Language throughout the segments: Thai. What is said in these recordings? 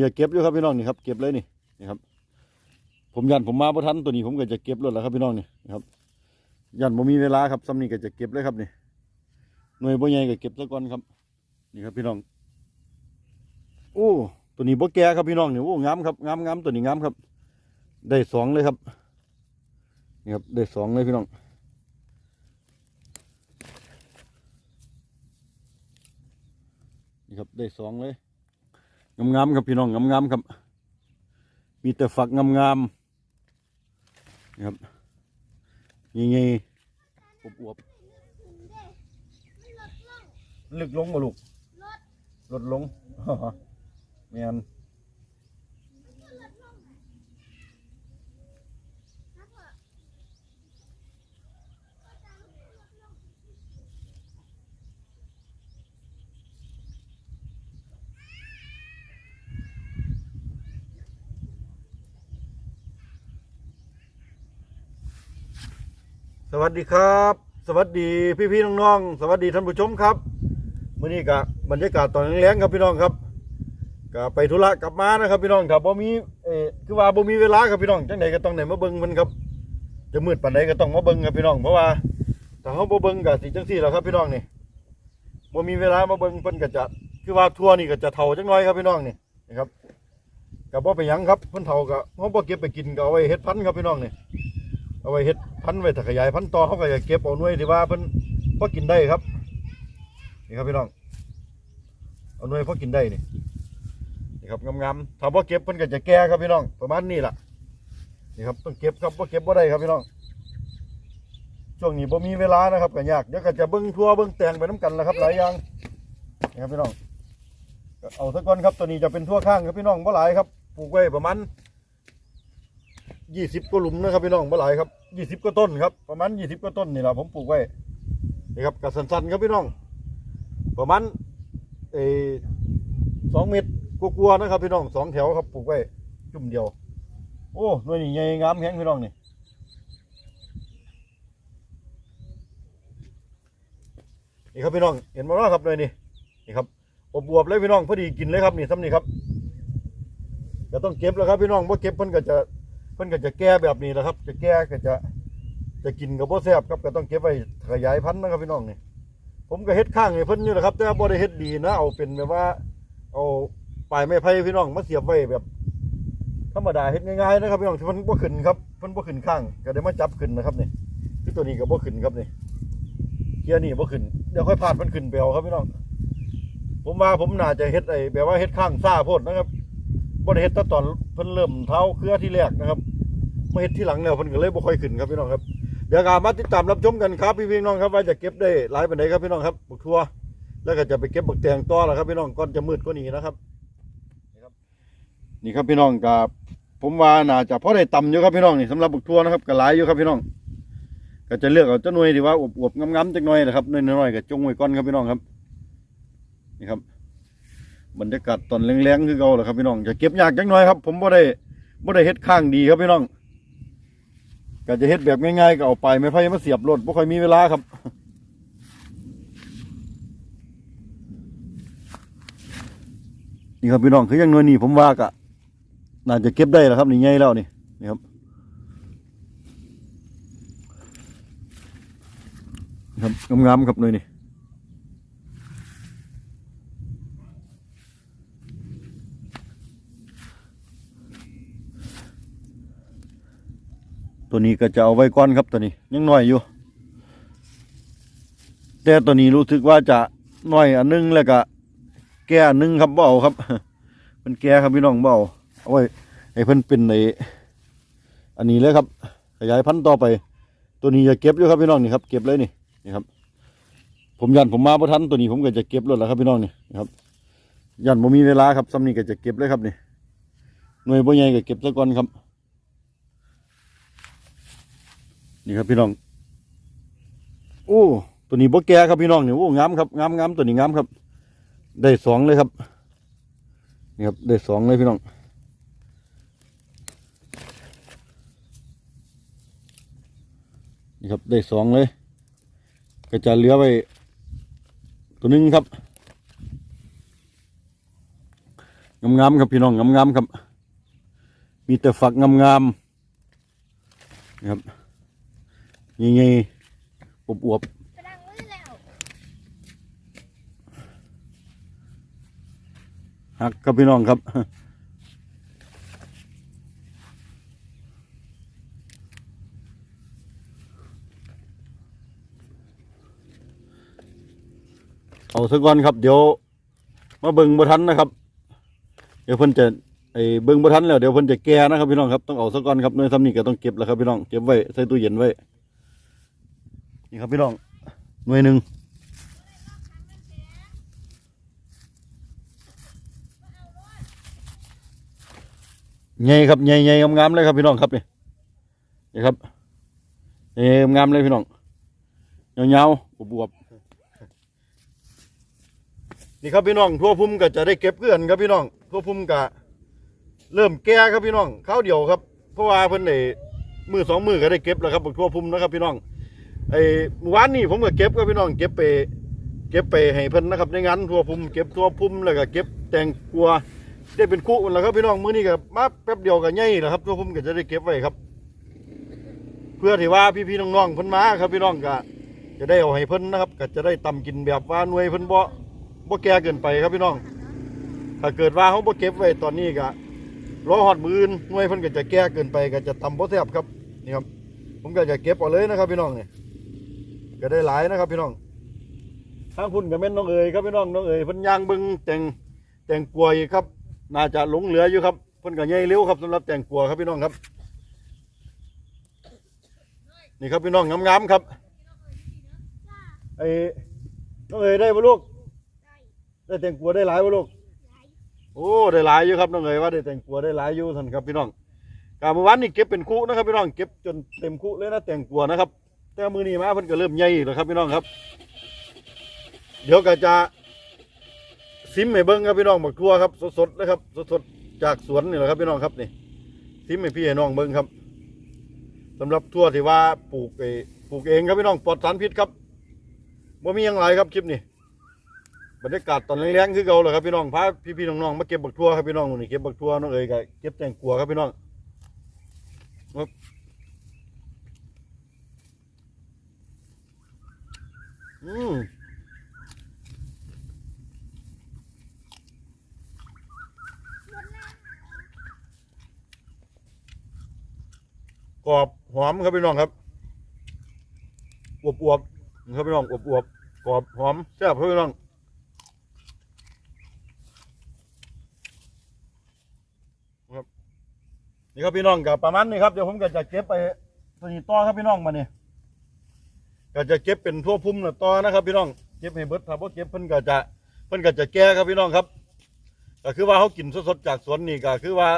นี้จะเก็บอยู่ครับพี่น้องนี่ครับเก็บเลยนี่นี่ครับ ผมยันผมมาพระทันตัวนี้ผมก็จะเก็บรถแล้วครับพี่น้องนี่นะครับยันผมมีเวลาครับซ้ำนี้ก็จะเก็บเลยครับนี่หน่วยบ่ใหญ่ก็เก็บซะก่อนครับ นี่ครับพี่น้อง โอ้ตัวนี้บ่แก่ครับพี่น้องนี่โอ้งามครับงามงามตัวนี้งามครับ ได้สองเลยครับนี่ครับได้สองเลยพี่น้องนี่ครับได้สองเลย งามๆครับพี่น้องงามๆครับ มีแต่ฝักงามๆนะครับยังไงอวบๆลึกลงมาลูกลดลงเมน สวัสดีครับ สวัสดีพี่ๆน้องๆสวัสดีท่านผู้ชมครับมื่อนี้กะบรรยากาศตอนแรงครับพี่น้องครับก็ไปธุระกลับมานะครับพี่น้องครับบ่มีเออคือว่าบ่มีเวลาครับพี่น้องจังใดก็ต้องได้มาเบิ่งมันครับ จะมืดปานใดก็ต้องมาเบิ่งครับพี่น้องเพราะว่าถ้าเฮาบ่เบิ่งก็สิจังซี่แหละครับพี่น้องนี่บ่มีเวลามาเบิ่งเพิ่นก็จะคือว่าทัวร์นี่ก็จะเฒ่าจังน้อยครับพี่น้องนี่นะครับก็บ่เป็นหยังครับเพิ่นเฒ่าก็เฮาบ่เก็บไปกินก็เอาไว้เฮ็ดพันธุ์ครับพี่น้องนี่ เอาไว้เฮ็ดพันไว้ถ้าขยายพันต่อเฮาก็จะเก็บเอาหน่วยที่ว่าเพิ่นพอกินได้ครับนี่ครับพี่น้องเอาหน่วยพอกินได้นี่นี่ครับงามๆถ้าบ่เก็บเพิ่นก็จะแก่ครับพี่น้อง ประมาณนี้ล่ะนี่ครับต้องเก็บครับว่าเก็บบ่ได้ครับพี่น้องช่วงนี้บ่มีเวลานะครับก็ยากเดี๋ยวก็จะเบิ้งทั่วเบิ้งแตงไปน้ำกันแล้วครับหลายอย่างนี่ครับพี่น้องเอาสักก่อนครับตัวนี้จะเป็นทั่วข้างครับพี่น้องบ่หลายครับปลูกไว้ประมาณ ยี่สิบกว่าหลุมนะครับพี่น้องบ่หลายครับยี่สิบกว่าต้นครับประมาณยี่สิบกว่าต้นนี่แหละผมปลูกไว้นี่ครับกระสันๆครับพี่น้อง ประมาณเออสองเมตรกลัวๆนะครับพี่น้องสองแถวครับปลูกไว้จุ่มเดียว โอ้หน่วยนี่ใหญ่งามแข็งพี่น้องนี่นี่ครับพี่น้องเห็นมาแล้วครับหน่วยนี่นี่ครับอบวบเลยพี่น้องพอดีกินเลยครับนี่ซ้ำนี่ครับก็ต้องเก็บแล้วครับพี่น้องเพราะเก็บเพิ่นก็จะ พิ่นก็จะแก่แบบนี้แหละครับ จะแก่ก็จะจะกินกับบ่แซ่บครับก็ต้องเก็บไว้ขยายพันธุ์นะครับพี่น้องนี่ผมก็เฮ็ดข้างนี่เพิ่นอยู่นะครับ แต่ว่าบ่ได้เฮ็ดดีนะเอาเป็นแบบว่า เอาปลายไม้ไผ่พี่น้องมาเสียบไว้แบบธรรมดาเฮ็ดง่ายๆนะครับพี่น้องที่มันบ่ขึ้นครับเพิ่นบ่ขึ้นข้าง ก็ได้มาจับขึ้นนะครับนี่คือตัวนี้ก็บ่ขึ้นครับนี่เกียร์นี่บ่ขึ้นเดี๋ยวค่อยพาดมันขึ้นไปเอาครับพี่น้องผมว่าผมน่าจะเฮ็ดไอ้แบบว่าเฮ็ดข้างซ่าโพดนะครับบ่ได้เฮ็ดแต่ตอนเพิ่นเริ่มเท้าเครือที่แรกนะครับ มาเฮ็ดที่หลังแล้วเพิ่นก็เลยบ่ค่อยขึ้นครับพี่น้องครับเดี๋ยวก็มาติดตามรับชมกันครับพี่ๆน้องครับว่าจะเก็บได้หลายปานใดครับพี่น้องครับบักทั่วแล้วก็จะไปเก็บบักแตงต่อแล้วครับพี่น้องก่อนจะมืดกว่านี้นะครับ นี่ครับพี่น้องกับผมว่าน่าจะพอได้ต่ำอยู่ครับพี่น้องนี่สำหรับบุกทัวนะครับก็หลายอยู่ครับพี่น้องก็จะเลือกเอาเจ้าหน่วยที่ว่าอวบๆงามๆจักหน่อยนะครับน้อยๆก็จงไว้ก่อนครับพี่น้องครับนี่ครับบรรยากาศตอนแรงๆคือเก่าแหละครับพี่น้องจะเก็บยากจักหน่อยครับ ผมบ่ได้บ่ได้เฮ็ดข้างดีครับพี่น้อง ก็จะเฮ็ดแบบง่ายๆก็เอาไปไม่ไพ่มาเสียบรถบ่ค่อยมีเวลาครับนี่ครับพี่น้องคืออยังน้อยนี่ผมว่ากะน่าจะเก็บได้แล้วครับนี่ใหญ่แล้วนี่นี่ครับครับงามๆครับหน่อยนี่ ตัวนี้ก็จะเอาไว้ก้อนครับตัวนี้ยังน้อยอยู่ แต่ตัวนี้รู้สึกว่าจะน้อยอันนึงแล้วก็แก่หนึ่งครับเบาครับเป็นแก่ครับพี่น้องเบาเอาไว้ให้เพิ่นเป็นในอันนี้เลยครับ ขยายพันธุ์ต่อไป ตัวนี้จะเก็บอยู่ครับพี่น้องนี่ครับเก็บเลยนี่นี่ครับ ผมยันผมมาพระทันตัวนี้ผมก็จะเก็บรถแล้วครับพี่น้องนี่นะครับยันผมมีเวลาครับซ้ำนี้ก็จะเก็บเลยครับนี่หน่วยบ่ใหญ่ก็เก็บซะก่อนครับ นี่ครับพี่น้อง โอ้ตัวนี้บ่แกครับพี่น้องเนี่ยโอ้งามครับงามงามตัวนี้งามครับ ได้สองเลยครับนี่ครับได้สองเลยพี่น้องนี่ครับได้สองเลย ก็จะเหลือไว้ตัวหนึงครับงามๆครับพี่น้องงามๆครับ มีแต่ฝักงามๆนะครับ ยังไงอวบกระดังมือแล้วๆหักครับพี่น้องครับ เอาซะก่อนครับ เดี๋ยว มาเบิ่งบ่ทันนะครับ เดี๋ยวเพิ่นจะไอ้เบิ่งบ่ทันแล้วเดี๋ยวเพิ่นจะแก่นะครับพี่น้องครับต้องเอาซะก่อนครับหน่วยซ้ำนี่ก็ต้องเก็บแล้วครับพี่น้องเก็บไว้ใส่ตู้เย็นไว้ นี่ครับพี่น้องหน่วยหนึ่งใหญ่ครับใหญ่ใหญ่งามๆเลยครับพี่น้องครับนี่นี่ครับใหญ่งามเลยพี่น้องยาๆบวบๆนี่ครับพี่น้องทั่วพุ่มก็จะได้เก็บเกลื่อนครับพี่น้องทั่วพุ่มก็เริ่มแก่ครับพี่น้องข้าวเดียวครับ เพราะว่าเพิ่นได้มือสองมือก็ได้เก็บแล้วครับทั่วพุ่มนะครับพี่น้อง ไอ้วานนี้ผมก็เก็บครับพี่น้องเก็บไป เก็บไปให้เพิ่นนะครับในงานทั่วพุ่มเก็บทั่วพุ่มแล้วก็เก็บแตงกลัวได้เป็นคู่แล้วครับพี่น้องมื้อนี้ก็มาแป๊บเดียวก็ใหญ่แล้วครับทั่วพุ่มก็จะได้เก็บไว้ครับ เพื่อที่ว่าพี่ๆน้องๆเพิ่นมาครับพี่น้องก็จะได้เอาให้เพิ่นนะครับ ก็จะได้ตำกินแบบว่าหน่วยเพิ่นบ่บ่แก่เกินไปครับพี่น้อง ถ้าเกิดว่าเขาบ่เก็บไว้ตอนนี้ก็รอหอดมือนหน่วยเพิ่นก็จะแก่เกินไปก็จะตำบ่แซ่บครับนี่ครับผมก็จะเก็บเอาเลยนะครับพี่น้องนี่ ก็ได้หลายนะครับพี่น้องทางพุ่นก็แม่นน้องเอ๋ยครับพี่น้องน้องเอ๋ยเพิ่นย่างเบิ่งแต่งแต่งกลัวอีกครับ น่าจะหลงเหลืออยู่ครับเพิ่นก็ใหญ่เร็วครับสำหรับแต่งกลัวครับพี่น้องครับ นี่ครับพี่น้องงามๆครับไอ้น้องเอ๋ยได้บ่ลูกได้แต่งกลัวได้หลายบ่ลูกโอ้ได้หลายอยู่ครับน้องเอ๋ยว่าได้แต่งกลัวได้หลายอยู่ท่านครับพี่น้องกาเมื่อวานนี่เก็บเป็นคู่นะครับพี่น้องเก็บจนเต็มคู่เลยนะแต่งกลัวนะครับ แต่มือนี้มาเพิ่นก็เริ่มใหญ่แล้วครับพี่น้องครับ เดี๋ยวก็จะซิมให้เบิ่งครับพี่น้องบักทั่วครับสดๆนะครับสดๆจากสวนนี่แหละครับพี่น้องครับนี่ซิมให้พี่ให้น้องเบิ่งครับสำหรับทั่วที่ว่าปลูกเอปลูกเองครับพี่น้องปลอดสารพิษครับบ่มีหยังหลายครับคลิปนี้บรรยากาศตอนแรงๆคือเก่าเลยครับพี่น้องพาพี่ๆน้องๆมาเก็บบักทั่วครับพี่น้องนี้เก็บบักทั่วน้องเอ๋ยก็เก็บแตงกัวครับพี่น้องครับ อืมกรอบหอมครับพี่น้องครับอวบๆครับพี่น้องอวบๆกรอบหอมแซ่บครับพี่น้องนี่ครับพี่น้องกับประมาณนี้ครับเดี๋ยวผมก็จะเก็บไปตัวนี้ต่อครับพี่น้องมาเนี่ย ก็จะเก็บเป็นทั่วพุ่มนะต่อนะครับ พี่น้องเก็บให้เบิดถ้าบ่เก็บเพิ่นก็จะเพิ่นก็จะแก่ครับพี่น้องครับ ก็คือว่าเขากินสดๆจากสวนนี่ก็คือว่า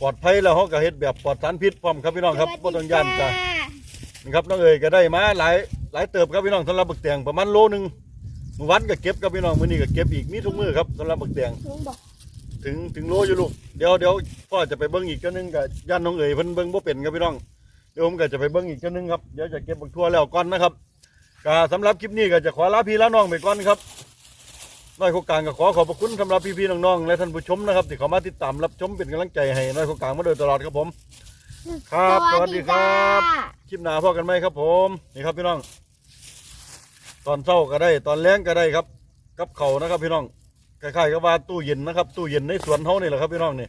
ปลอดภัยแล้วเขาก็เฮ็ดแบบปลอดสารพิษพร้อมครับพี่น้องครับบ่ต้องย่านจ้ะนี่ครับน้องเอ๋ยก็ได้มาหลายหลายเติบครับพี่น้องสำหรับบักแตงประมาณโลนึงเมื่อวันก็เก็บครับพี่น้องมื้อนี้ก็เก็บอีกมีทุกมื้อครับสำหรับบักแตงลุงบอกถึงถึงโลอยู่ลูกเดี๋ยวเดี๋ยวพ่อจะไปเบิ้งอีกเจ้านึงกับย่านน้องเอ๋ยเพิ่นเบิ้งบ่เป็นครับพี่น้อง เดี๋ยวผมก็จะไปเบิ้งอีกเจ้านึงครับเดี๋ยวจะเก็บบักทั่วแล้วก่อนนะครับก็สำหรับคลิปนี้ก็จะขอลาพี่ลาน้องไปก่อนครับน้อยโคกกลางก็ขอขอบพระคุณสำหรับพี่ๆน้องๆและท่านผู้ชมนะครับที่เข้ามาติดตามรับชมเป็นกำลังใจให้น้อยโคกกลางมาโดยตลอดครับผม ครับสวัสดีครับคลิปหน้าพอกันไหมครับ ผมนี่ครับพี่น้อง ตอนเช้าก็ได้ ตอนแรงก็ได้ครับ กับเขาวนะครับ พี่น้องคล้ายๆกับว่าตู้เย็นนะครับ ตู้เย็นในสวนเขานี่แหละครับพี่น้องนี่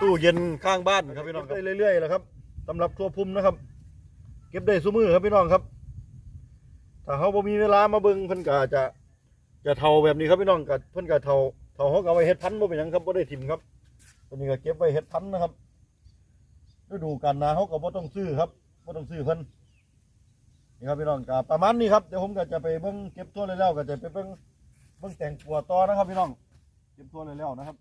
ตู้เย็นข้างบ้านครับพี่น้องได้เรื่อยๆแหละครับ สำหรับทั่วพุ่มนะครับ เก็บได้ซุมือครับพี่น้องครับ ถ้าเขาบ่มีเวลามาเบิ่งเพิ่นก็จะจะเทาแบบนี้ครับพี่น้องก็เพิ่นก็เทาเทาเขาก็เอาไว้เฮ็ดพันธุ์บ่เป็นหยังครับบ่ได้ถิ่มครับตัวนี้ก็เก็บไว้เฮ็ดพันธุ์นะครับฤดูกาลหนาเขาก็บ่ต้องซื้อครับบ่ต้องซื้อเพิ่นนี่ครับพี่น้องก็ประมาณนี้ครับเดี๋ยวผมก็จะไปเบิ่งเก็บตัวเลยแล้วก็จะไปเบิ่งเบิ่งแต่งกัวต่อนะครับพี่น้องเก็บตัวเลยแล้วนะครับ